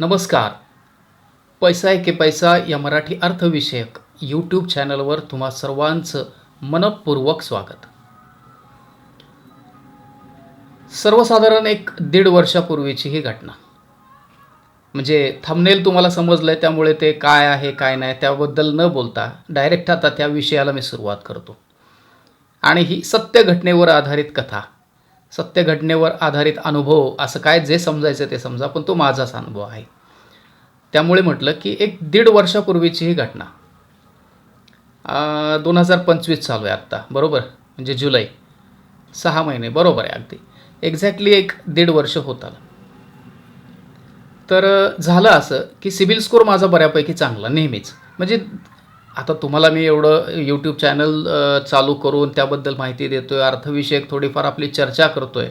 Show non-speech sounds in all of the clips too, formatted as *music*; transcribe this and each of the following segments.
नमस्कार. पैसा आहे की पैसा या मराठी अर्थविषयक यूट्यूब चॅनलवर तुम्हा सर्वांचं मनपूर्वक स्वागत. सर्वसाधारण एक दीड वर्षापूर्वीची ही घटना. म्हणजे थंबनेल तुम्हाला समजलं आहे त्यामुळे ते काय आहे काय नाही त्याबद्दल न बोलता डायरेक्ट आता त्या विषयाला मी सुरुवात करतो. आणि ही सत्य घटनेवर आधारित कथा. सत्य घटनेवर आधारित अनुभव असं काय जे समजायचं ते समजा पण तो माझाच अनुभव आहे. त्यामुळे म्हटलं की एक दीड वर्षापूर्वीची ही घटना. दोन हजार पंचवीस चालू आहे आत्ता बरोबर? म्हणजे जुलै. सहा महिने बरोबर आहे अगदी. एक्झॅक्टली एक दीड वर्ष होत आलं. तर झालं असं की सिबिल स्कोर माझा बऱ्यापैकी चांगला नेहमीच. म्हणजे आता तुम्हाला मी एवढं यूट्यूब चॅनल चालू करून त्याबद्दल माहिती देतो आहे अर्थविषयक थोडीफार आपली चर्चा करतो आहे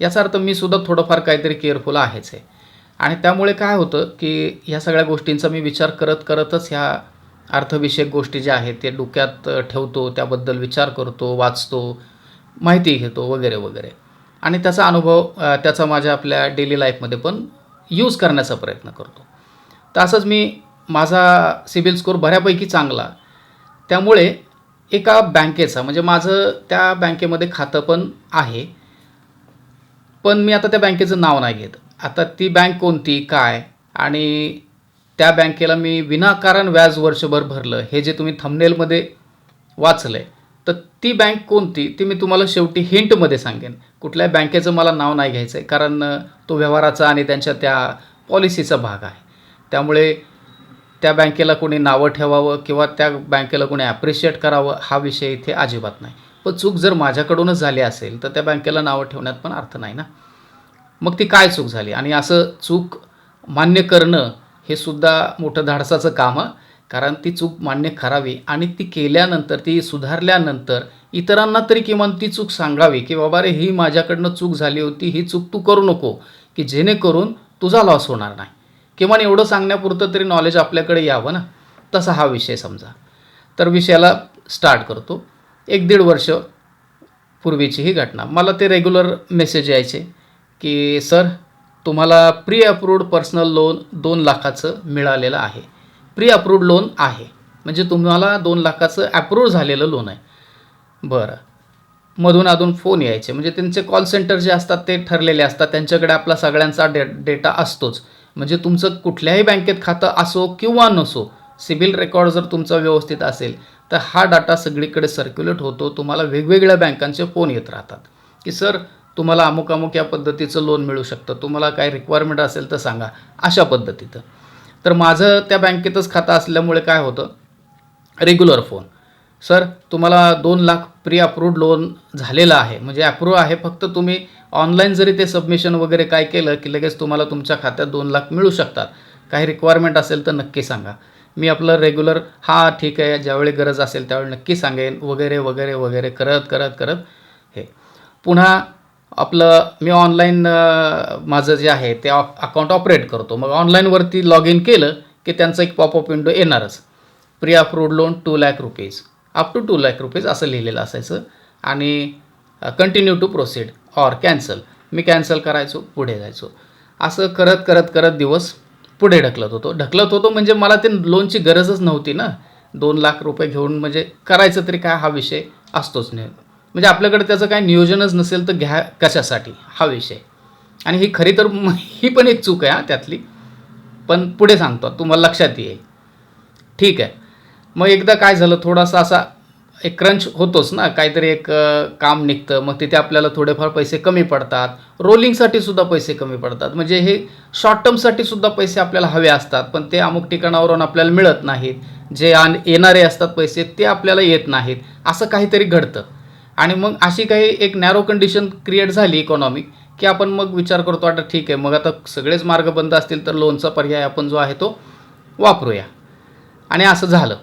याचा अर्थ मी सुद्धा थोडंफार काहीतरी केअरफुल आहेच आहे. आणि त्यामुळे काय होतं की ह्या सगळ्या गोष्टींचा मी विचार करत करतच ह्या अर्थविषयक गोष्टी ज्या आहेत ते डोक्यात ठेवतो त्याबद्दल विचार करतो वाचतो माहिती घेतो वगैरे वगैरे. आणि त्याचा अनुभव त्याचा माझ्या आपल्या डेली लाईफमध्ये पण यूज करण्याचा प्रयत्न करतो. तर असंच मी माझा सिबिल स्कोर बऱ्यापैकी चांगला. त्यामुळे एका बँकेचा म्हणजे माझं त्या बँकेमध्ये खातं पण आहे पण मी आता त्या बँकेचं नाव नाही घेत. आता ती बँक कोणती काय? आणि त्या बँकेला मी विनाकारण व्याज वर्षभर भरलं हे जे तुम्ही थंबनेलमध्ये वाचलं आहे तर ती बँक कोणती ती मी तुम्हाला शेवटी हिंटमध्ये सांगेन. कुठल्या बँकेचं मला नाव नाही घ्यायचं आहे कारण तो व्यवहाराचा आणि त्यांच्या त्या पॉलिसीचा भाग आहे. त्यामुळे त्या बँकेला कोणी नावं ठेवावं किंवा त्या बँकेला कोणी ॲप्रिशिएट करावं हा विषय इथे अजिबात नाही. पण चूक जर माझ्याकडूनच झाली असेल तर त्या बँकेला नावं ठेवण्यात पण अर्थ नाही ना. मग ती काय चूक झाली? आणि असं चूक मान्य करणं हे सुद्धा मोठं धाडसाचं काम आहे कारण ती चूक मान्य करावी आणि ती केल्यानंतर ती सुधारल्यानंतर इतरांना तरी किमान ती चूक सांगावी की बाबा रे ही माझ्याकडनं चूक झाली होती ही चूक तू करू नको की जेणेकरून तुझा लॉस होणार नाही. किमान एवढं सांगण्यापुरतं तरी नॉलेज आपल्याकडे यावं ना? तसा हा विषय समजा. तर विषयाला स्टार्ट करतो. एक दीड वर्ष पूर्वीची ही घटना. मला ते रेग्युलर मेसेज यायचे की सर तुम्हाला प्री अप्रूव्ड पर्सनल लोन दोन लाखाचं मिळालेलं आहे. प्री अप्रूव्ड लोन आहे. म्हणजे तुम्हाला दोन लाखाचं अप्रूव्ह झालेलं लोन आहे. बरं. मधून अधून फोन यायचे. म्हणजे त्यांचे कॉल सेंटर जे असतात ते ठरलेले असतात. त्यांच्याकडे आपला सगळ्यांचा डे डेटा असतोच. म्हणजे तुमचं कुठल्याही बँकेत खातं असो किंवा नसो सिबिल रेकॉर्ड जर तुमचा व्यवस्थित असेल तर हा डाटा सगळीकडे सर्क्युलेट होतो तुम्हाला वेगवेगळ्या बँकांचे फोन येत राहतात. की सर तुम्हाला अमुक अमुक या पद्धतीचं लोन मिळू शकतं तुम्हाला काय रिक्वायरमेंट असेल तर सांगा अशा पद्धतीचं. तर माझं त्या बँकेतच खातं असल्यामुळे काय होतं रेग्युलर फोन सर तुम्हाला दोन लाख प्री अप्रूव्ड लोन झालेलं आहे. म्हणजे अप्रूव आहे फक्त तुम्ही ऑनलाईन जरी ते सबमिशन वगैरे काय केलं की लगेच तुम्हाला तुमच्या खात्यात दोन लाख मिळू शकतात. काही रिक्वायरमेंट असेल तर नक्की सांगा. मी आपलं रेग्युलर हा ठीक आहे ज्यावेळी गरज असेल त्यावेळी नक्की सांगेन. वगैरे वगैरे वगैरे करत करत करत हे. पुन्हा आपलं मी ऑनलाईन माझं जे आहे ते अकाउंट ऑपरेट करतो. मग ऑनलाईनवरती लॉग इन केलं की त्यांचं एक पॉपअप विंडो येणारच. Pre approved loan two lakh rupees up to two lakh rupees असं लिहिलेलं असायचं. आणि continue to proceed or cancel me cancel करायचो पुढे जायचो. असं करत करत करत दिवस पुढे ढकलत होतो. ढकलत होतो म्हणजे मला ते लोनची गरजच नव्हती ना. दोन लाख रुपये घेऊन म्हणजे करायचं तरी काय हा विषय असतोच नाही. म्हणजे आपल्याकडे त्याचं काय नियोजनच नसेल तर घ्या कशासाठी हा विषय. आणि ही खरी तर ही पण एक चूक आहे हा त्यातली. पण पुढे सांगतो तुम्हाला लक्षात येईल. ठीक आहे. मग एकदा काय झालं थोडासा असा एक क्रंच होतोच ना काहीतरी एक काम निघतं मग तिथे आपल्याला थोडेफार पैसे कमी पडतात. रोलिंगसाठी सुद्धा पैसे कमी पडतात. म्हणजे हे शॉर्ट टर्मसाठी सुद्धा पैसे आपल्याला हवे असतात पण ते अमुक ठिकाणावरून आपल्याला मिळत नाहीत. जे आण येणारे असतात पैसे ते आपल्याला येत नाहीत. असं काहीतरी घडतं. आणि मग अशी काही एक नॅरो कंडिशन क्रिएट झाली इकॉनॉमिक की आपण मग विचार करतो आता ठीक आहे मग आता सगळेच मार्ग बंद असतील तर लोनचा पर्याय आपण जो आहे तो वापरूया. आणि असं झालं.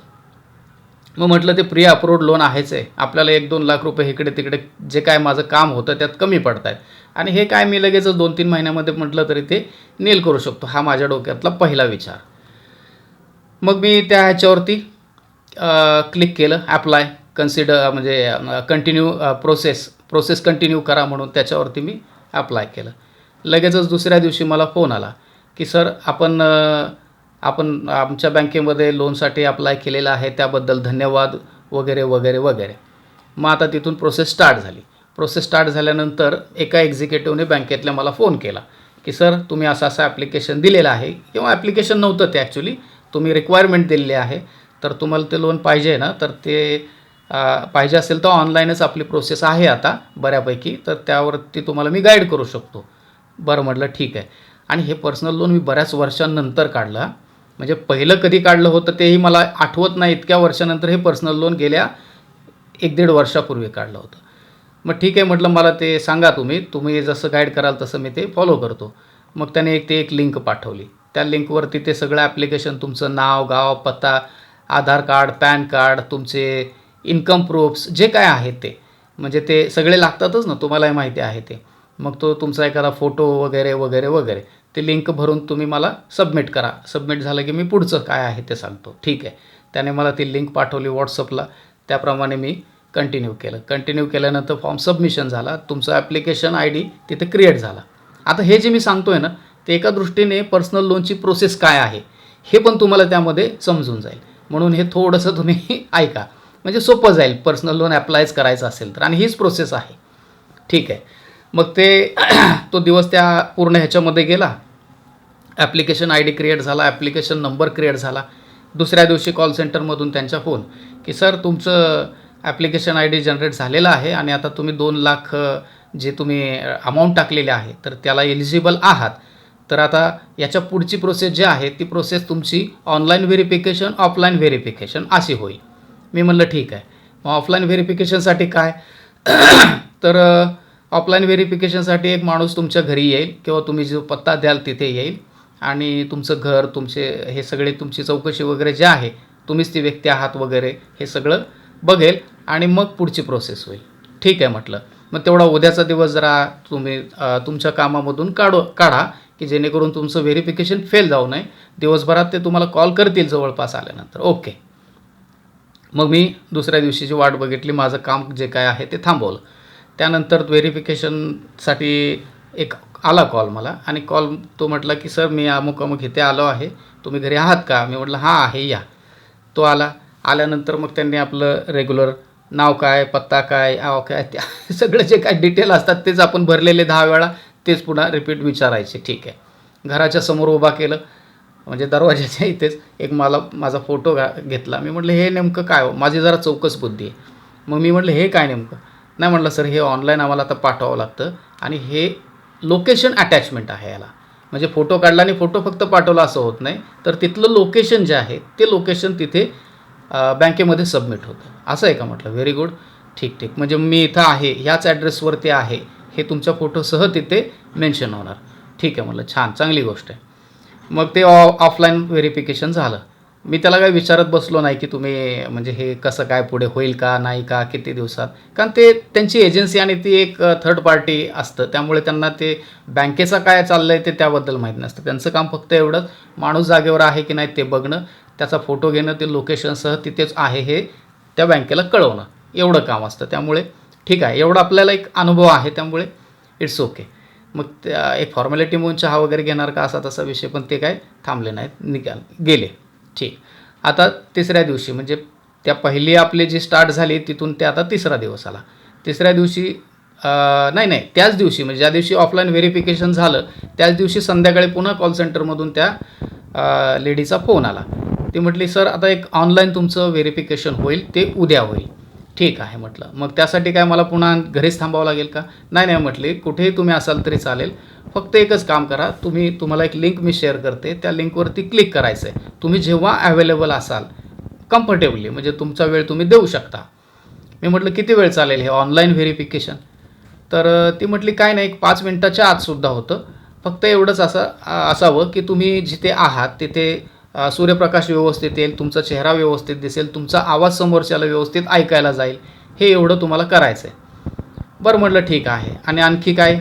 मग म्हटलं ते प्री अप्रूव्ड लोन आहेच आहे. आपल्याला एक दोन लाख रुपये इकडे तिकडे जे काय माझं काम होतं त्यात कमी पडत आहेत आणि हे काय मी लगेच दोन तीन महिन्यामध्ये म्हटलं तरी ते नील करू शकतो. हा माझ्या डोक्यातला पहिला विचार. मग मी त्या ह्याच्यावरती क्लिक केलं ॲप्लाय कन्सिडर म्हणजे कंटिन्यू प्रोसेस प्रोसेस कंटिन्यू करा म्हणून त्याच्यावरती मी अप्लाय केलं. लगेचच दुसऱ्या दिवशी मला फोन आला की सर आपण आपण आमच्या बँकेमध्ये लोनसाठी अप्लाय केलेलं आहे त्याबद्दल धन्यवाद वगैरे वगैरे वगैरे. मग आता तिथून प्रोसेस स्टार्ट झाली. प्रोसेस स्टार्ट झाल्यानंतर एका एक्झिक्युटिव्हने बँकेतल्या मला फोन केला की सर तुम्ही असं असं ॲप्लिकेशन दिलेलं आहे. किंवा ॲप्लिकेशन नव्हतं ते ॲक्च्युली तुम्ही रिक्वायरमेंट दिलेली आहे. तर तुम्हाला ते लोन पाहिजे ना? तर ते पाहिजे असेल तर ऑनलाईनच आपली प्रोसेस आहे आता बऱ्यापैकी. तर त्यावरती तुम्हाला मी गाईड करू शकतो. बरं म्हटलं ठीक आहे. आणि हे पर्सनल लोन मी बऱ्याच वर्षांनंतर काढलं. म्हणजे पहिलं कधी काढलं होतं तेही मला आठवत नाही इतक्या वर्षानंतर हे पर्सनल लोन गेल्या एक दीड वर्षापूर्वी काढलं होतं. मग ठीक आहे म्हटलं मला ते सांगा तुम्ही. तुम्ही जसं गाईड कराल तसं मी ते फॉलो करतो. मग त्याने एक ते एक लिंक पाठवली. त्या लिंकवरती ते सगळं ॲप्लिकेशन तुमचं नाव गाव पत्ता आधार कार्ड पॅन कार्ड तुमचे इन्कम प्रूफ्स जे काय आहे ते. म्हणजे ते सगळे लागतातच ना तुम्हालाही माहिती आहे ते. मग तो तुमचा एखादा फोटो वगैरे वगैरे वगैरे. ते लिंक भरून तुम्ही मला सबमिट करा. सबमिट झालं की मी पुढचं काय आहे ते सांगतो. ठीक आहे? त्याने मला ती लिंक पाठवली व्हॉट्सअपला त्याप्रमाणे मी कंटिन्यू केलं. कंटिन्यू केल्यानंतर फॉर्म सबमिशन झाला. तुमचं ॲप्लिकेशन आय डी तिथे क्रिएट झाला. आता हे जे मी सांगतो आहे ना ते एका दृष्टीने पर्सनल लोनची प्रोसेस काय आहे हे पण तुम्हाला त्यामध्ये समजून जाईल. म्हणून हे थोडंसं तुम्ही *laughs* ऐका. म्हणजे सोपं जाईल. पर्सनल लोन ॲप्लायच करायचं असेल तर. आणि हीच प्रोसेस आहे. ठीक आहे? मग ते *clears throat* तो दिवस त्या पूर्ण ह्याच्यामध्ये गेला. ॲप्लिकेशन आय डी क्रिएट झाला ॲप्लिकेशन नंबर क्रिएट झाला. दुसऱ्या दिवशी कॉल सेंटरमधून त्यांचा फोन की सर तुमचं ॲप्लिकेशन आय डी जनरेट झालेलं आहे आणि आता तुम्ही दोन लाख जे तुम्ही अमाऊंट टाकलेले आहे तर त्याला एलिजिबल आहात. तर आता याच्या पुढची प्रोसेस जी आहे ती प्रोसेस तुमची ऑनलाईन व्हेरिफिकेशन ऑफलाईन व्हेरिफिकेशन अशी होईल. मी म्हणलं ठीक आहे. मग ऑफलाईन व्हेरिफिकेशनसाठी काय? *clears throat* तर ऑफलाईन व्हेरिफिकेशनसाठी एक माणूस तुमच्या घरी येईल किंवा तुम्ही जो पत्ता द्याल तिथे येईल. आणि तुमचं घर तुमचे हे सगळे तुमची चौकशी वगैरे जे आहे तुम्हीच ती व्यक्ती आहात वगैरे हे सगळं बघेल आणि मग पुढची प्रोसेस होईल. ठीक आहे म्हटलं. मग तेवढा उद्याचा दिवस जरा तुम्ही तुमच्या कामामधून काढू काढा की जेणेकरून तुमचं व्हेरिफिकेशन फेल जाऊ नये. दिवसभरात ते तुम्हाला कॉल करतील जवळपास आल्यानंतर. ओके मग मी दुसऱ्या दिवशीची वाट बघितली माझं काम जे काय आहे ते थांबवलं. त्यानंतर व्हेरिफिकेशनसाठी एक आला कॉल मला आणि कॉल तो म्हटला की सर मी अमुक अमुक इथे आलो आहे. तुम्ही घरी आहात का? मी म्हटलं हां आहे या. तो आला. आल्यानंतर मग त्यांनी आपलं रेग्युलर नाव काय पत्ता काय आव काय त्या *laughs* सगळं जे काय डिटेल असतात तेच आपण भरलेले दहा वेळा तेच पुन्हा रिपीट विचारायचे. ठीक आहे. घराच्या समोर उभा केलं. म्हणजे दरवाजाच्या *laughs* इथेच एक मला माझा फोटो घा घेतला. मी म्हटलं हे नेमकं काय हो? माझी जरा चौकस बुद्धी आहे. मग मी म्हटलं हे काय नेमकं? नाही म्हटलं सर हे ऑनलाईन आम्हाला आता पाठवावं लागतं आणि हे लोकेशन अटॅचमेंट आहे याला. म्हणजे फोटो काढला आणि फोटो फक्त पाठवला असं होत नाही. तर तिथलं लोकेशन जे आहे ते लोकेशन तिथे बँकेमध्ये सबमिट होतं. असं आहे का म्हटलं? व्हेरी गुड ठीक ठीक. म्हणजे मी इथं आहे ह्याच ॲड्रेसवरती आहे हे तुमच्या फोटोसह तिथे मेन्शन होणार. ठीक आहे म्हटलं. छान. चांगली गोष्ट आहे. मग ते ऑ ऑफलाईन व्हेरिफिकेशन झालं. मी त्याला काही विचारत बसलो नाही की तुम्ही म्हणजे हे कसं काय पुढे होईल का नाही का किती दिवसात? कारण ते त्यांची एजन्सी आणि ती एक थर्ड पार्टी असतं. त्यामुळे त्यांना ते बँकेचं काय चाललं आहे ते त्याबद्दल माहीत नसतं. त्यांचं काम फक्त एवढंच माणूस जागेवर आहे की नाही ते बघणं त्याचा फोटो घेणं ते लोकेशनसह तिथेच आहे हे त्या बँकेला कळवणं. एवढं काम असतं. त्यामुळे ठीक आहे. एवढं आपल्याला एक अनुभव आहे. त्यामुळे इट्स ओके मग त्या एक फॉर्मॅलिटी म्हणून चहा वगैरे घेणार का असा तसा विषय पण ते काय थांबले नाहीत. निघाल गेले. ठीक. आता तिसऱ्या दिवशी म्हणजे त्या पहिली आपली जी स्टार्ट झाली तिथून ते आता तिसरा दिवस आला. तिसऱ्या दिवशी नाही नाही त्याच दिवशी म्हणजे ज्या दिवशी ऑफलाईन व्हेरिफिकेशन झालं त्याच दिवशी संध्याकाळी पुन्हा कॉल सेंटरमधून त्या लेडीचा फोन आला. ती म्हटली सर आता एक ऑनलाईन तुमचं व्हेरिफिकेशन होईल ते उद्या होईल. ठीक आहे म्हटलं. मग त्यासाठी काय मला पुन्हा घरीच थांबावं लागेल का? नाही नाही म्हटले. कुठेही तुम्ही असाल तरी चालेल. फक्त एकच काम करा. तुम्ही तुम्हाला एक लिंक मी शेअर करते. त्या लिंकवरती क्लिक करायचं आहे तुम्ही जेव्हा अवेलेबल असाल कम्फर्टेबली म्हणजे तुमचा वेळ तुम्ही देऊ शकता. मी म्हटलं किती वेळ चालेल हे ऑनलाईन व्हेरिफिकेशन तर ती म्हटली काय नाही एक पाच मिनटाच्या आतसुद्धा होतं. फक्त एवढंच असं असावं की तुम्ही जिथे आहात तिथे सूर्यप्रकाश व्यवस्थित येईल तुमचा चेहरा व्यवस्थित दिसेल तुमचा आवाज समोरच्याला व्यवस्थित ऐकायला जाईल. हे एवढं तुम्हाला करायचं आहे बरं म्हटलं ठीक आहे. आणि आणखी काय?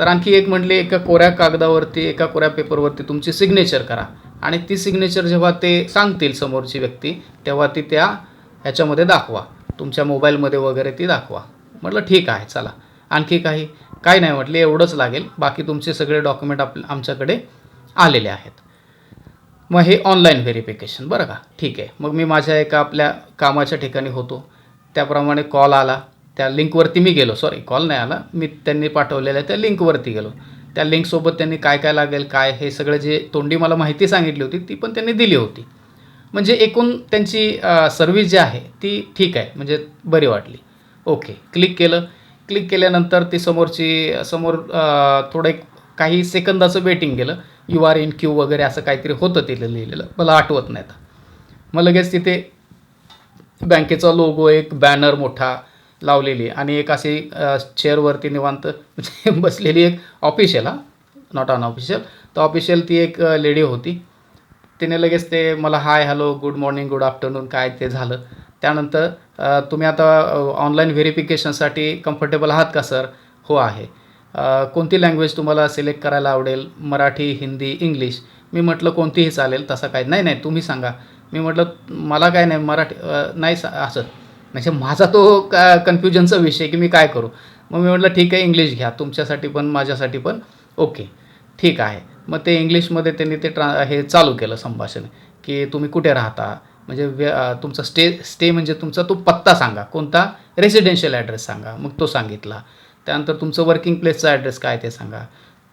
तर आणखी एक म्हटले एका कोऱ्या कागदावरती एका कोऱ्या पेपरवरती तुमची सिग्नेचर करा. आणि ती सिग्नेचर जेव्हा ते सांगतील समोरची व्यक्ती तेव्हा ती त्या ह्याच्यामध्ये दाखवा. तुमच्या मोबाईलमध्ये वगैरे ती दाखवा. म्हटलं ठीक आहे चला. आणखी काही? काय नाही म्हटले एवढंच लागेल. बाकी तुमचे सगळे डॉक्युमेंट आप आमच्याकडे आलेले आहेत. मग हे ऑनलाईन व्हेरिफिकेशन बरं का? ठीक आहे. मग मी माझ्या एका आपल्या कामाच्या ठिकाणी होतो. त्याप्रमाणे कॉल आला. त्या लिंकवरती मी गेलो. सॉरी कॉल नाही आला. मी त्यांनी पाठवलेल्या त्या लिंकवरती गेलो. त्या लिंकसोबत त्यांनी काय काय लागेल काय हे सगळं जे तोंडी मला माहिती सांगितली होती ती पण त्यांनी दिली होती. म्हणजे एकूण त्यांची सर्विस जी आहे ती ठीक आहे. म्हणजे बरी वाटली. ओके क्लिक केलं. क्लिक केल्यानंतर ती समोरची समोर थोडं एक काही सेकंदाचं वेटिंग केलं. यू आर इन क्यू वगैरे असं काहीतरी होतं तिथे लिहिलेलं. मला आठवत नाही आता. मग लगेच तिथे बँकेचा लोगो एक बॅनर मोठा लावलेली आणि एक अशी चेअरवरती निवांत म्हणजे *laughs* बसलेली एक ऑफिशियल हा. नॉट अन ऑफिशियल तर ऑफिशियल ती एक लेडी होती. तिने लगेच ते मला hi hello good morning good afternoon काय ते झालं. त्यानंतर तुम्ही आता ऑनलाईन व्हेरिफिकेशनसाठी कम्फर्टेबल आहात का सर हो आहे. कोणती लँग्वेज तुम्हाला सिलेक्ट करायला आवडेल? मराठी हिंदी इंग्लिश मी म्हटलं कोणतीही चालेल तसं काय नाही नाही तुम्ही सांगा. मी म्हटलं मला काय नाही मराठी नाही सा असं. म्हणजे माझा तो का कन्फ्युजनचा विषय की मी काय करू? मग मी म्हटलं ठीक आहे इंग्लिश घ्या. तुमच्यासाठी पण माझ्यासाठी पण ओके ठीक आहे. मग ते इंग्लिशमध्ये त्यांनी ते ट्रा हे चालू केलं संभाषण की तुम्ही कुठे राहता? म्हणजे व्य तुमचा स्टे स्टे म्हणजे तुमचा तो पत्ता सांगा. कोणता? रेसिडेन्शियल ॲड्रेस सांगा. मग तो सांगितला. त्यानंतर तुमचं वर्किंग प्लेसचा ॲड्रेस काय ते सांगा.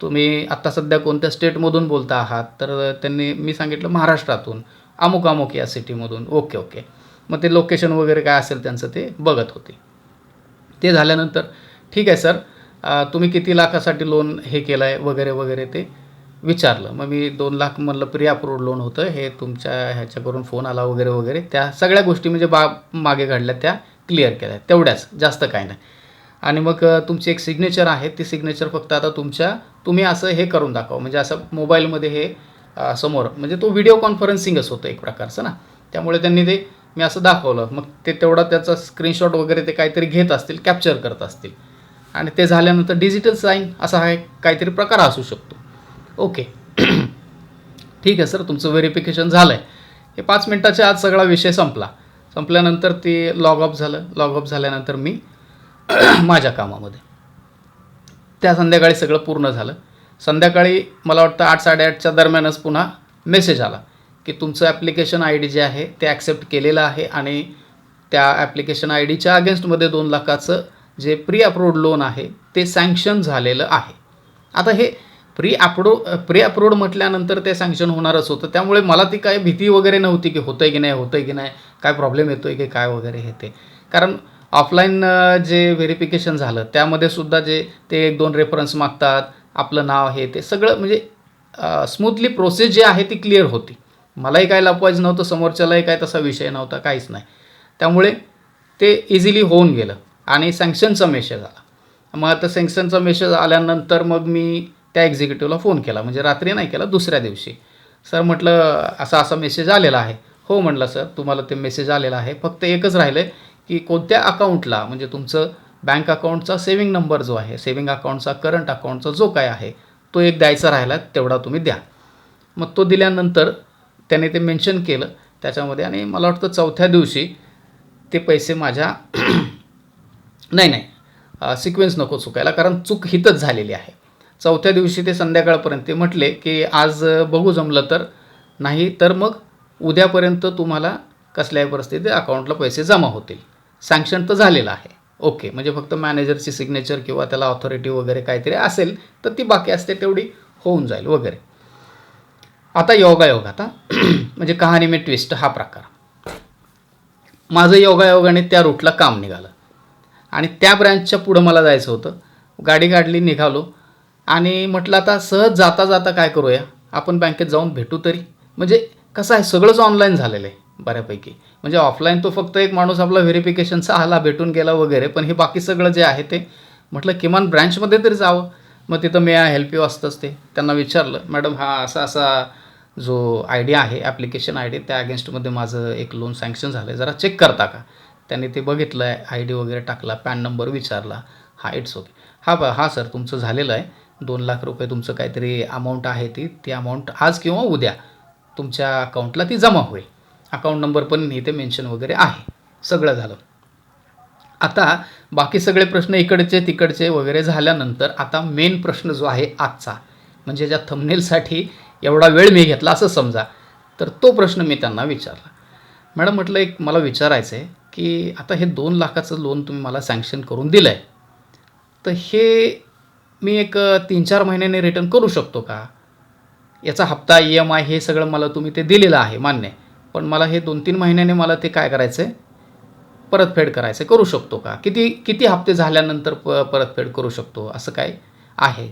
तुम्ही आत्ता सध्या कोणत्या स्टेटमधून बोलता आहात? तर त्यांनी मी सांगितलं महाराष्ट्रातून. अमुक अमुक या सिटीमधून ओके ओके मग ते लोकेशन वगैरे काय असेल त्यांचं ते बघत होते. ते झाल्यानंतर ठीक आहे सर तुम्ही किती लाखासाठी लोन हे केलं आहे वगैरे वगैरे ते विचारलं. मग मी दोन लाख म्हणलं प्री अप्रूव्ड लोन होतं. हे तुमच्या ह्याच्याकडून फोन आला वगैरे वगैरे. त्या सगळ्या गोष्टी म्हणजे बा मागे घडल्या त्या क्लिअर केल्या. तेवढ्याच जास्त काय नाही. आणि मग तुमची एक सिग्नेचर आहे ती सिग्नेचर फक्त आता तुमच्या तुम्ही असं हे करून दाखवा. म्हणजे असं मोबाईलमध्ये हे समोर म्हणजे तो व्हिडिओ कॉन्फरन्सिंगच होतं एक प्रकारचं ना. त्यामुळे त्यांनी ते मी असं दाखवलं. मग ते तेवढा त्याचा स्क्रीनशॉट वगैरे ते काहीतरी घेत असतील कॅप्चर करत असतील. आणि ते झाल्यानंतर डिजिटल साईन असा हा एक काहीतरी प्रकार असू शकतो. ओके *clears throat* ठीक आहे सर तुमचं व्हेरिफिकेशन झालं आहे हे पाच मिनटाच्या आत सगळा विषय संपला. संपल्यानंतर ते लॉग ऑफ झालं. लॉग ऑफ झाल्यानंतर मी *clears throat* माझ्या कामामध्ये. त्या संध्याकाळी सगळं पूर्ण झालं. संध्याकाळी मला वाटतं आठ साडेआठच्या दरम्यानच पुन्हा मेसेज आला की तुमचं ॲप्लिकेशन आय डी जे आहे ते ॲक्सेप्ट केलेलं आहे आणि त्या ॲप्लिकेशन आय डीच्या अगेन्स्टमध्ये दोन लाखाचं जे प्री अप्रूव्ड लोन आहे ते सँक्शन झालेलं आहे. आता हे प्री अप्रो प्री अप्रूव्ड म्हटल्यानंतर ते सँक्शन होणारच होतं. त्यामुळे मला ती काय भीती वगैरे नव्हती की होतं आहे की नाही होतं आहे की नाही काय प्रॉब्लेम येतो आहे की काय वगैरे हे ते. कारण ऑफलाईन जे व्हेरिफिकेशन झालं त्यामध्ये सुद्धा जे ते एक दोन रेफरन्स मागतात आपलं नाव हे ते सगळं म्हणजे स्मूथली प्रोसेस जी आहे ती क्लिअर होती. मलाही काय लपवायचं नव्हतं समोरच्यालाही काय तसा विषय नव्हता काहीच नाही. त्यामुळे ते इझिली होऊन गेलं आणि सँक्शनचा मेसेज आला. मग आता सँक्शनचा मेसेज आल्यानंतर मग मी त्या एक्झिक्युटिव्हला फोन केला. म्हणजे रात्री नाही केला दुसऱ्या दिवशी. सर म्हटलं असा असा मेसेज आलेला आहे. हो म्हटलं सर तुम्हाला ते मेसेज आलेला आहे. फक्त एकच राहिलं आहे की कोणत्या अकाउंटला म्हणजे तुमचं बँक अकाउंटचा सेविंग नंबर जो आहे सेविंग अकाउंटचा करंट अकाउंटचा जो काय आहे तो एक द्यायचा राहिला तेवढा तुम्ही द्या. मग तो दिल्यानंतर त्याने ते मेन्शन केलं त्याच्यामध्ये आणि मला वाटतं चौथ्या दिवशी ते पैसे माझ्या *clears throat* नाही नाही सिक्वेन्स नको चुकायला कारण चूक हितच झालेली आहे. चौथ्या दिवशी ते संध्याकाळपर्यंत ते म्हटले की आज बघू जमलं तर नाही तर मग उद्यापर्यंत तुम्हाला कसल्याही परिस्थितीत अकाउंटला पैसे जमा होतील. सँक्शन तर झालेलं आहे. ओके म्हणजे फक्त मॅनेजरची सिग्नेचर किंवा त्याला ऑथॉरिटी वगैरे काहीतरी असेल तर ती बाकी असते तेवढी होऊन जाईल वगैरे. आता योगायोग आता *clears throat* म्हणजे कहाणी मी ट्विस्ट हा प्रकार. माझं योगायोगाने त्या रूटला काम निघालं. आणि त्या ब्रँचच्या पुढं मला जायचं होतं. गाडी काढली निघालो. आणि म्हटलं आता सहज जाता जाता काय करूया? आपण बँकेत जाऊन भेटू तरी. म्हणजे कसं आहे सगळंच ऑनलाईन झालेलं आहे. बऱ्यापैकी. म्हणजे ऑफलाईन तो फक्त एक माणूस आपला व्हेरिफिकेशनचा आला भेटून गेला वगैरे पण हे बाकी सगळं जे आहे ते म्हटलं किमान ब्रँचमध्ये तरी जावं. मग तिथं मे आय हेल्प यू असतंच ते. त्यांना विचारलं मॅडम हा असा असा जो आय डी आहे ॲप्लिकेशन आय डी त्या अगेन्स्टमध्ये माझं एक लोन सँक्शन झालं आहे जरा चेक करता का? त्यांनी ते बघितलं आहे आय डी वगैरे टाकला पॅन नंबर विचारला. हा इट्स ओके हा बा हा सर तुमचं झालेलं आहे. दोन लाख रुपये तुमचं काहीतरी अमाऊंट आहे ती. ती अमाऊंट आज किंवा उद्या तुमच्या अकाउंटला ती जमा होईल. अकाउंट नंबर पण इथे मेन्शन वगैरे आहे. सगळं झालं. आता बाकी सगळे प्रश्न इकडचे तिकडचे वगैरे झाल्यानंतर आता मेन प्रश्न जो आहे आजचा म्हणजे ज्या थंबनेलसाठी एवढा वेळ मी घेतला असं समजा तर तो प्रश्न मी त्यांना विचारला. मॅडम म्हटलं एक मला विचारायचं आहे की आता हे दोन लाखाचं लोन तुम्ही मला सँक्शन करून दिलं आहे तर हे मी एक तीन चार महिन्याने रिटर्न करू शकतो का? याचा हप्ता ई एम आय हे सगळं मला तुम्ही ते दिलेलं आहे मान्य आहे. पण मला हे दोन तीन महिन्याने मला ते काय करायचं आहे परतफेड करायचं करू शकतो का? किती किती हप्ते झाल्यानंतर प परतफेड करू शकतो? असं काय आहे.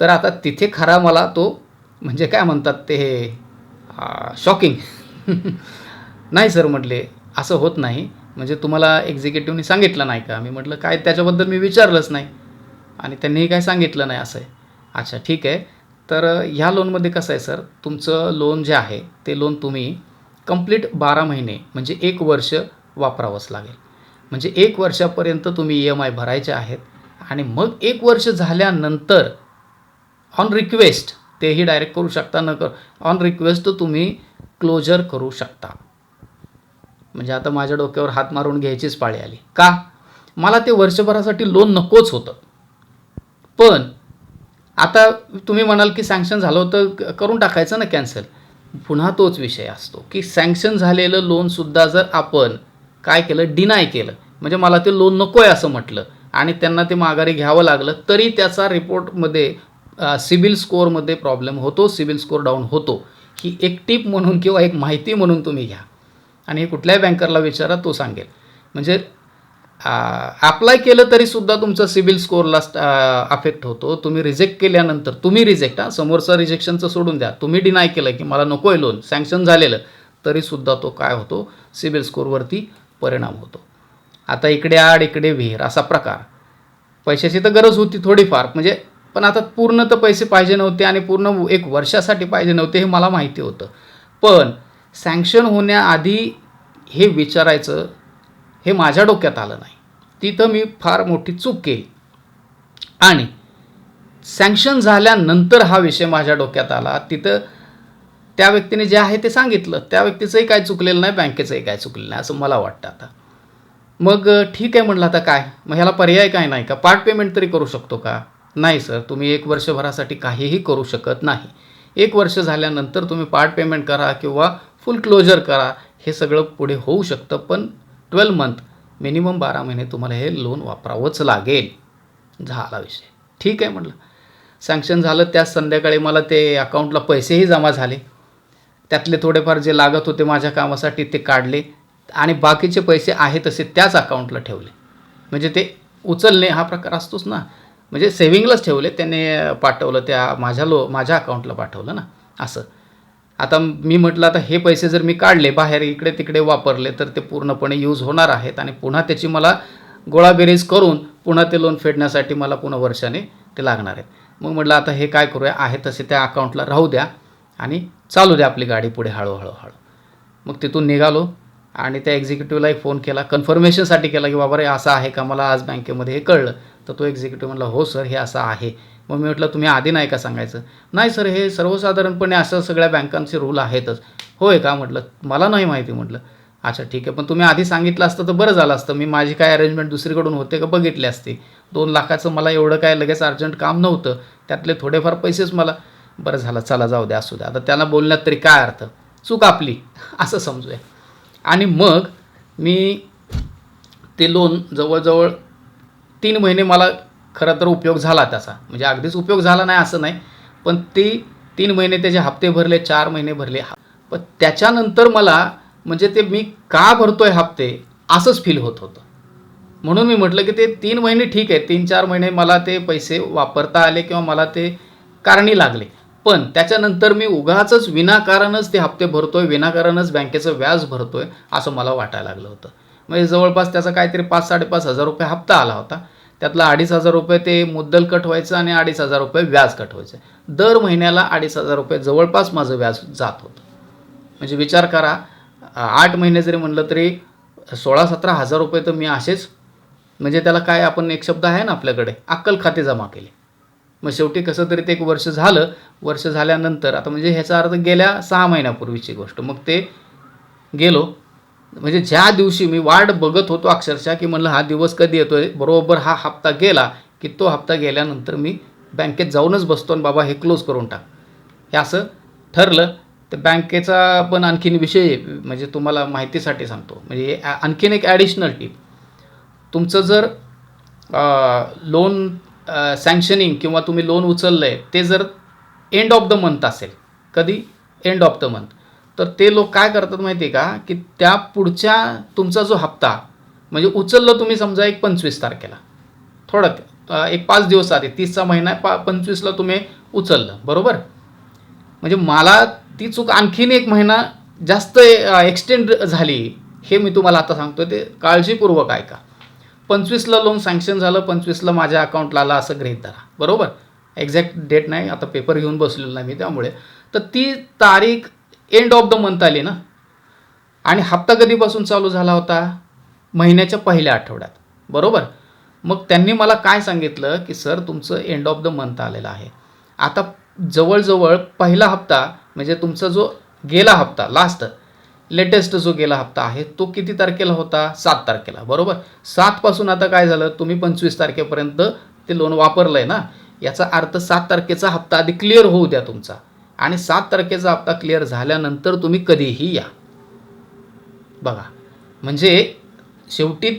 तर आता तिथे खरा मला तो म्हणजे काय म्हणतात ते हे शॉकिंग *laughs* नाही सर म्हटले. असं होत नाही. म्हणजे तुम्हाला एक्झिक्युटिव्हनी सांगितलं नाही का? मी म्हटलं काय त्याच्याबद्दल मी विचारलंच नाही. आणि त्यांनीही काय सांगितलं नाही असं आहे. अच्छा ठीक आहे. तर ह्या लोनमध्ये कसं आहे सर तुमचं लोन जे आहे ते लोन तुम्ही कंप्लीट बारा महिने म्हणजे एक वर्ष वापरावंच लागेल. म्हणजे एक वर्षापर्यंत तुम्ही ई एम आय भरायचे आहेत आणि मग एक वर्ष झाल्यानंतर ऑन रिक्वेस्ट तेही डायरेक्ट करू शकता न कर ऑन रिक्वेस्ट तुम्ही क्लोजर करू शकता. म्हणजे आता माझ्या डोक्यावर हात मारून घ्यायचीच पाळी आली. का? मला ते वर्षभरासाठी लोन नकोच होतं. पण आता तुम्ही म्हणाल की सँक्शन झालं होतं करून टाकायचं ना कॅन्सल पुन्हा तोच विषय असतो की सँक्शन झालेलं लोनसुद्धा जर आपण काय केलं डिनाय केलं म्हणजे मला ते लोन नको आहे असं म्हटलं आणि त्यांना ते माघारी घ्यावं लागलं तरी त्याचा रिपोर्टमध्ये सिबिल स्कोअरमध्ये प्रॉब्लेम होतो सिबिल स्कोअर डाऊन होतो. ही एक टीप म्हणून किंवा एक माहिती म्हणून तुम्ही घ्या. आणि हे कुठल्याही बँकरला विचारा तो सांगेल. म्हणजे अप्लाय केलं तरी सुद्धा तुमचा सिबिल स्कोअरला अफेक्ट होतो. तुम्ही रिजेक्ट केल्यानंतर तुम्ही रिजेक्ट हा समोरचा रिजेक्शनचं सोडून द्या. तुम्ही डिनाय केलं की मला नको आहे लोन सँक्शन झालेलं तरीसुद्धा तो काय होतो? सिबिल स्कोअरवरती परिणाम होतो. आता इकडे आड इकडे विहीर असा प्रकार. पैशाची तर गरज होती थोडीफार म्हणजे पण आता पूर्ण तर पैसे पाहिजे नव्हते आणि पूर्ण एक वर्षासाठी पाहिजे नव्हते हे मला माहिती होतं. पण सँक्शन होण्याआधी हे विचारायचं हे माझ्या डोक्यात आलं नाही. तिथं मी फार मोठी चूक केली. आणि सँक्शन झाल्यानंतर हा विषय माझ्या डोक्यात आला. तिथं त्या व्यक्तीने जे आहे ते सांगितलं. त्या व्यक्तीचंही काय चुकलेलं नाही बँकेचंही काय चुकलेलं नाही असं मला वाटतं आता. मग ठीक आहे म्हटलं आता काय? मग ह्याला पर्याय काय नाही का? पार्ट पेमेंट तरी करू शकतो का? नाही सर. तुम्ही एक वर्षभरासाठी काहीही करू शकत नाही. एक वर्ष झाल्यानंतर तुम्ही पार्ट पेमेंट करा किंवा फुल क्लोजर करा. हे सगळं पुढे होऊ शकतं पण ट्वेल्व मंथ मिनिमम बारा महिने तुम्हाला हे लोन वापरावंच लागेल. झाला विषय. ठीक आहे म्हटलं. सँक्शन झालं त्याच संध्याकाळी मला ते अकाउंटला पैसेही जमा झाले. त्यातले थोडेफार जे लागत होते माझ्या कामासाठी ते काढले आणि बाकीचे पैसे आहे तसे त्याच अकाउंटला ठेवले. म्हणजे ते उचलणे हा प्रकार असतोच ना. म्हणजे सेव्हिंगलाच ठेवले त्याने पाठवलं त्या माझ्या लो माझ्या अकाउंटला पाठवलं ना. असं. आता मी म्हटलं आता हे पैसे जर मी काढले बाहेर इकडे तिकडे वापरले तर ते पूर्णपणे यूज होणार आहेत. आणि पुन्हा त्याची मला गोळाबेरीज करून पुन्हा ते लोन फेडण्यासाठी मला पुन्हा वर्षाने ते लागणार आहेत. मग म्हटलं आता हे काय करूया? आहे तसे त्या अकाउंटला राहू द्या आणि चालू द्या आपली गाडी पुढे हळूहळू हळू मग तिथून निघालो आणि त्या एक्झिक्युटिव्हलाही फोन केला. कन्फर्मेशनसाठी केला की बाबा रे असं आहे का? मला आज बँकेमध्ये हे कळलं. तर तो एक्झिक्युटिव्ह म्हणला हो सर हे असं आहे. मग मी म्हटलं तुम्ही आधी नाही का सांगायचं? नाही सर हे सर्वसाधारणपणे असं सगळ्या बँकांचे रूल आहेतच. होय का? म्हटलं. मला नाही माहिती म्हटलं. अच्छा ठीक आहे. पण तुम्ही आधी सांगितलं असतं तर बरं झालं असतं. मी माझी काय अरेंजमेंट दुसरीकडून होते का बघितली असते. दोन लाखाचं मला एवढं काय लगेच अर्जंट काम नव्हतं. त्यातले थोडेफार पैसेच मला. बरं झालं चला जाऊ द्या असू द्या. आता त्यांना बोलण्यात तरी काय अर्थ? चूक आपली. *laughs* असं समजूया. आणि मग मी ते लोन जवळजवळ तीन महिने मला खरं तर उपयोग झाला त्याचा. म्हणजे अगदीच उपयोग झाला नाही असं नाही पण ती तीन महिने त्याचे हप्ते भरले चार महिने भरले. पण त्याच्यानंतर मला म्हणजे ते मी का भरतोय हप्ते असंच फील होत होतं. म्हणून मी म्हटलं की ते तीन महिने ठीक आहे तीन चार महिने मला ते पैसे वापरता आले किंवा मला ते कारणी लागले. पण त्याच्यानंतर मी उगाचच विनाकारणच ते हप्ते भरतोय विनाकारणच बँकेचं व्याज भरतोय असं मला वाटायला लागलं होतं. म्हणजे जवळपास त्याचा काहीतरी पाच साडेपाच हजार रुपये हप्ता आला होता. त्यातला अडीच हजार रुपये ते मुद्दल कट व्हायचं आणि अडीच हजार रुपये व्याज कट व्हायचं. दर महिन्याला अडीच हजार रुपये जवळपास माझं व्याज जात होतं. म्हणजे विचार करा आठ महिने जरी म्हणलं तरी सोळा सतरा हजार रुपये तर मी असेच म्हणजे त्याला काय आपण एक शब्द आहे ना आपल्याकडे अक्कल खाते जमा केले. मग शेवटी कसं तरी ते एक वर्ष झालं वर्ष झाल्यानंतर आता म्हणजे ह्याचा अर्थ गेल्या सहा महिन्यापूर्वीची गोष्ट. मग ते गेलो म्हणजे ज्या दिवशी मी वाट बघत होतो अक्षरशः की म्हणलं हा दिवस कधी येतोय बरोबर हा हप्ता गेला की तो हप्ता गेल्यानंतर मी बँकेत जाऊनच बसतो आणि बाबा हे क्लोज करून टाक. हे असं ठरलं. तर बँकेचा पण आणखीन विषय म्हणजे तुम्हाला माहितीसाठी सांगतो. म्हणजे आणखीन एक ॲडिशनल टीप तुमचं जर लोन सँक्शनिंग किंवा तुम्ही लोन उचललं आहे ते जर एंड ऑफ द मंथ असेल कधी? एंड ऑफ द मंथ तर ते लोक काय करतात माहिती आहे का? की त्या पुढच्या तुमचा जो हप्ता म्हणजे उचललं तुम्ही समजा एक पंचवीस तारखेला. थोडं एक पाच दिवस आधी तीसचा महिना पा पंचवीसला तुम्ही उचललं. बरोबर? म्हणजे मला ती चूक आणखीन एक महिना जास्त एक्सटेंड झाली हे मी तुम्हाला आता सांगतो ते काळजीपूर्वक ऐका. पंचवीसला लोन सँक्शन झालं पंचवीसला माझ्या अकाउंटला आलं असं गृहीत धरा. बरोबर? एक्झॅक्ट डेट नाही आता पेपर घेऊन बसलेलो नाही मी त्यामुळे. तर ती तारीख एंड ऑफ द मंथ आली ना. आणि हप्ता कधीपासून चालू झाला होता? महिन्याच्या पहिल्या आठवड्यात. बरोबर? मग त्यांनी मला काय सांगितलं? की सर तुमचं एंड ऑफ द मंथ आलेलं आहे. आता जवळजवळ पहिला हप्ता म्हणजे तुमचा जो गेला हप्ता लास्ट लेटेस्ट जो गेला हप्ता आहे तो किती तारखेला होता? सात तारखेला. बरोबर? सातपासून आता काय झालं? तुम्ही पंचवीस तारखेपर्यंत ते लोन वापरलं आहे ना? याचा अर्थ सात तारखेचा हप्ता आधी क्लिअर होऊ द्या तुमचा. आणि सात तारखेचा हप्ता क्लिअर झाल्यानंतर तुम्ही कधीही या. बघा म्हणजे शेवटी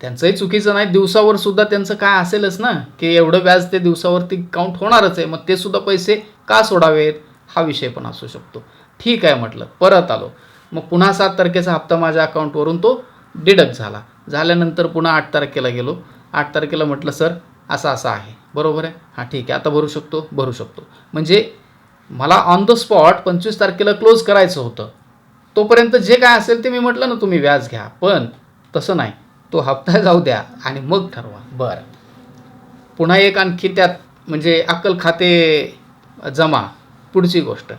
त्यांचंही चुकीचं नाही दिवसावर सुद्धा त्यांचं काय असेलच ना की एवढं व्याज ते दिवसावरती काउंट होणारच आहे मग ते सुद्धा पैसे का सोडावेत? हा विषय पण असू शकतो. ठीक आहे म्हटलं परत आलो. मग पुन्हा सात तारखेचा हप्ता माझ्या अकाउंटवरून तो डिडक्ट झाला. झाल्यानंतर पुन्हा आठ तारखेला गेलो. आठ तारखेला म्हटलं सर असं असं आहे. बरोबर आहे? हां ठीक आहे. आता भरू शकतो? भरू शकतो. म्हणजे मला ऑन द स्पॉट पंचवीस तारखेला क्लोज करायचं होतं. तोपर्यंत जे काय असेल ते मी म्हटलं ना तुम्ही व्याज घ्या. पण तसं नाही. तो हप्ता जाऊ द्या आणि मग ठरवा. बरं. पुन्हा एक आणखी त्यात म्हणजे अक्कल खाते जमा. पुढची गोष्ट.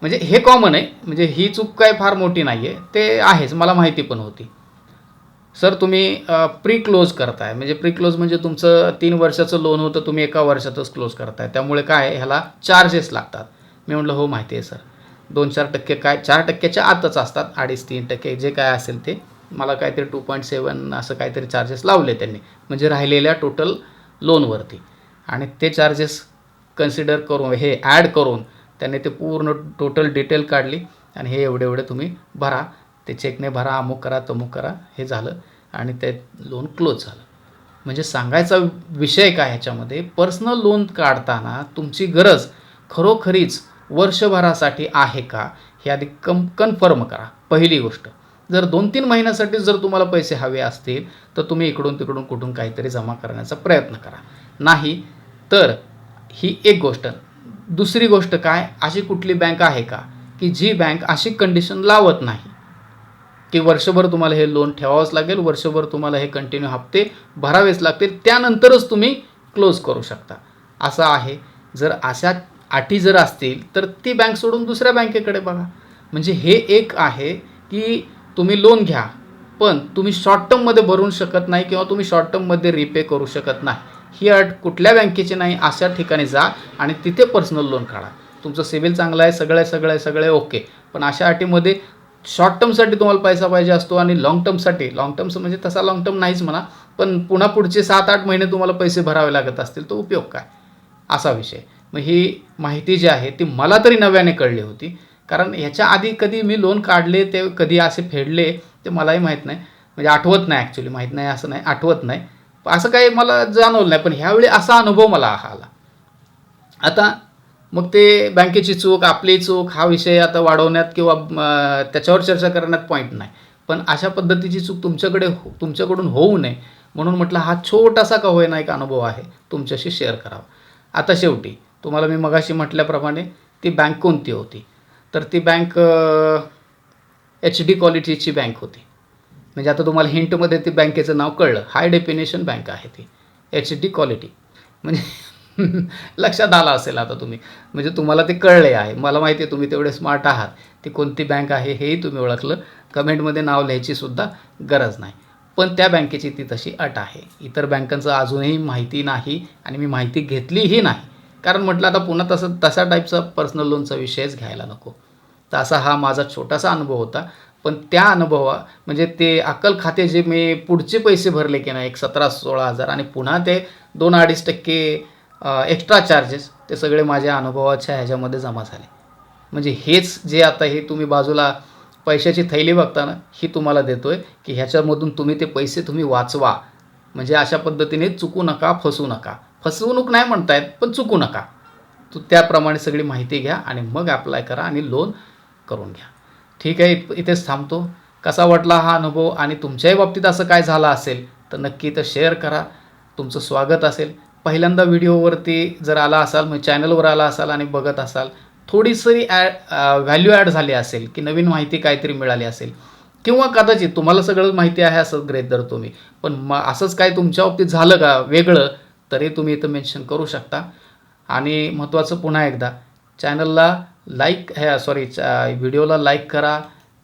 म्हणजे हे कॉमन आहे. म्हणजे ही चूक काय फार मोठी नाही आहे ते आहेच. मला माहिती पण होती. सर तुम्ही प्री क्लोज करताय. म्हणजे प्री क्लोज म्हणजे तुमचं तीन वर्षाचं लोन होतं तुम्ही एका वर्षातच क्लोज करताय. त्यामुळे काय ह्याला चार्जेस लागतात. मी म्हटलं हो माहिती आहे सर. दोन चार टक्के काय चार टक्क्याच्या आतच असतात अडीच तीन टक्के जे काय असेल ते. मला काहीतरी टू पॉईंट सेवन असं काहीतरी चार्जेस लावले त्यांनी. म्हणजे राहिलेल्या टोटल लोनवरती आणि ते चार्जेस कन्सिडर करून हे ॲड करून त्यांनी ते पूर्ण टोटल डिटेल काढली. आणि हे एवढे एवढे तुम्ही भरा. ते चेकने भरा अमुक करा तमुक करा हे झालं आणि ते लोन क्लोज झालं. म्हणजे सांगायचा विषय काय ह्याच्यामध्ये पर्सनल लोन काढताना तुमची गरज खरोखरीच वर्षभरासाठी आहे का हे आधी कम कन्फर्म करा. पहिली गोष्ट जर दोन तीन महिन्यासाठी जर तुम्हाला पैसे हवे असतील तर तुम्ही इकडून तिकडून कुठून काहीतरी जमा करण्याचा प्रयत्न करा. नाही तर ही एक गोष्ट. दुसरी गोष्ट काय अशी कुठली बँक आहे का की जी बँक अशी कंडिशन लावत नाही. की वर्षभर तुम्हाला हे लोन ठेवावंच लागेल वर्षभर तुम्हाला हे कंटिन्यू हप्ते भरावेच लागतील त्यानंतरच तुम्ही क्लोज करू शकता. असं आहे. जर अशा अटी जर असतील तर ती बँक सोडून दुसऱ्या बँकेकडे बघा. म्हणजे हे एक आहे की तुम्ही लोन घ्या पण तुम्ही शॉर्ट टर्ममध्ये भरू शकत नाही किंवा तुम्ही शॉर्ट टर्ममध्ये रिपे करू शकत नाही. ही अट कुठल्या बँकेची नाही अशा ठिकाणी जा आणि तिथे पर्सनल लोन काढा. तुमचं सिबिल चांगलं आहे सगळं सगळं आहे ओके पण अशा अटीमध्ये शॉर्ट टर्मसाठी तुम्हाला पैसा पाहिजे असतो आणि लाँग टर्मसाठी लाँग टर्मचं म्हणजे तसा लाँग टर्म नाहीच म्हणा पण पुन्हा पुढचे सात आठ महिने तुम्हाला पैसे भरावे लागत असतील तो उपयोग काय? असा विषय. मग ही माहिती जी आहे ती मला तरी नव्याने कळली होती. कारण ह्याच्या आधी कधी मी लोन काढले ते कधी असे फेडले ते मलाही माहीत नाही. म्हणजे आठवत नाही ॲक्च्युली माहीत नाही असं नाही आठवत नाही. असं काही मला जाणवलं नाही पण ह्यावेळी असा अनुभव मला आला. आता मग ते बँकेची चूक आपली चूक हा विषय आता वाढवण्यात किंवा त्याच्यावर चर्चा करण्यात पॉईंट नाही. पण अशा पद्धतीची चूक तुमच्याकडे हो तुमच्याकडून होऊ नये. म्हणून म्हटलं हा छोटासा का होईना एक अनुभव आहे तुमच्याशी शेअर करावा. आता शेवटी तुम्हाला मी मगाशी म्हटल्याप्रमाणे ती बँक कोणती होती? तर ती बँक एच डी क्वालिटीची बँक होती. म्हणजे आता तुम्हाला हिंटमध्ये ती बँकेचं नाव कळलं. हाय डेफिनेशन बँक आहे ती. एच डी क्वालिटी म्हणजे *laughs* लक्षात आलं असेल आता तुम्ही. म्हणजे तुम्हाला ते कळले आहे. मला माहिती आहे तुम्ही तेवढे स्मार्ट आहात. ती कोणती बँक आहे हेही तुम्ही ओळखलं. कमेंटमध्ये नाव लिहायची सुद्धा गरज नाही. पण त्या बँकेची ती तशी अट आहे. इतर बँकांचं अजूनही माहिती नाही आणि मी माहिती घेतलीही नाही. कारण म्हटलं आता पुन्हा तसं तशा टाईपचा पर्सनल लोनचा विषयच घ्यायला नको. तर असा हा माझा छोटासा अनुभव होता. पण त्या अनुभवा म्हणजे ते अक्कल खाते जे मी पुढचे पैसे भरले की नाही एक सतरा सोळा हजार आणि पुन्हा ते दोन अडीच टक्के एक्स्ट्रा चार्जेस ते सगळे माझ्या अनुभवाच्या ह्याच्यामध्ये जमा झाले. म्हणजे हेच जे आता हे तुम्ही बाजूला पैशाची थैली बघता ना ही तुम्हाला देतो आहे की ह्याच्यामधून तुम्ही ते पैसे तुम्ही वाचवा. म्हणजे अशा पद्धतीने चुकू नका फसू नका. फसवणूक नाही म्हणतायत पण चुकू नका. तू त्याप्रमाणे सगळी माहिती घ्या आणि मग अप्लाय करा आणि लोन करून घ्या. ठीक आहे इत इथेच थांबतो. कसा वाटला हा अनुभव आणि तुमच्याही बाबतीत असं काय झालं असेल तर नक्की तर शेअर करा. तुमचं स्वागत असेल. पहिल्यांदा व्हिडिओवरती जर आला असाल मग चॅनलवर आला असाल आणि बघत असाल थोडीशी ॲड व्हॅल्यू ॲड झाली असेल की नवीन माहिती काहीतरी मिळाली असेल किंवा कदाचित तुम्हाला सगळं माहिती आहे असं ग्रेट धरतो मी पण मग असंच काय तुमच्या बाबतीत झालं का वेगळं तरी तुम्ही इथं मेन्शन करू शकता. आणि महत्त्वाचं पुन्हा एकदा चॅनलला लाईक ह्या सॉरी व्हिडिओला लाईक करा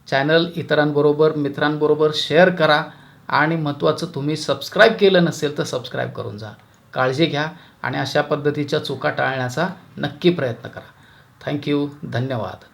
चॅनल इतरांबरोबर मित्रांबरोबर शेअर करा आणि महत्त्वाचं तुम्ही सबस्क्राईब केलं नसेल तर सबस्क्राईब करून जा. काळजी घ्या आणि अशा पद्धतीच्या चुका टाळण्याचा नक्की प्रयत्न करा. थँक्यू धन्यवाद.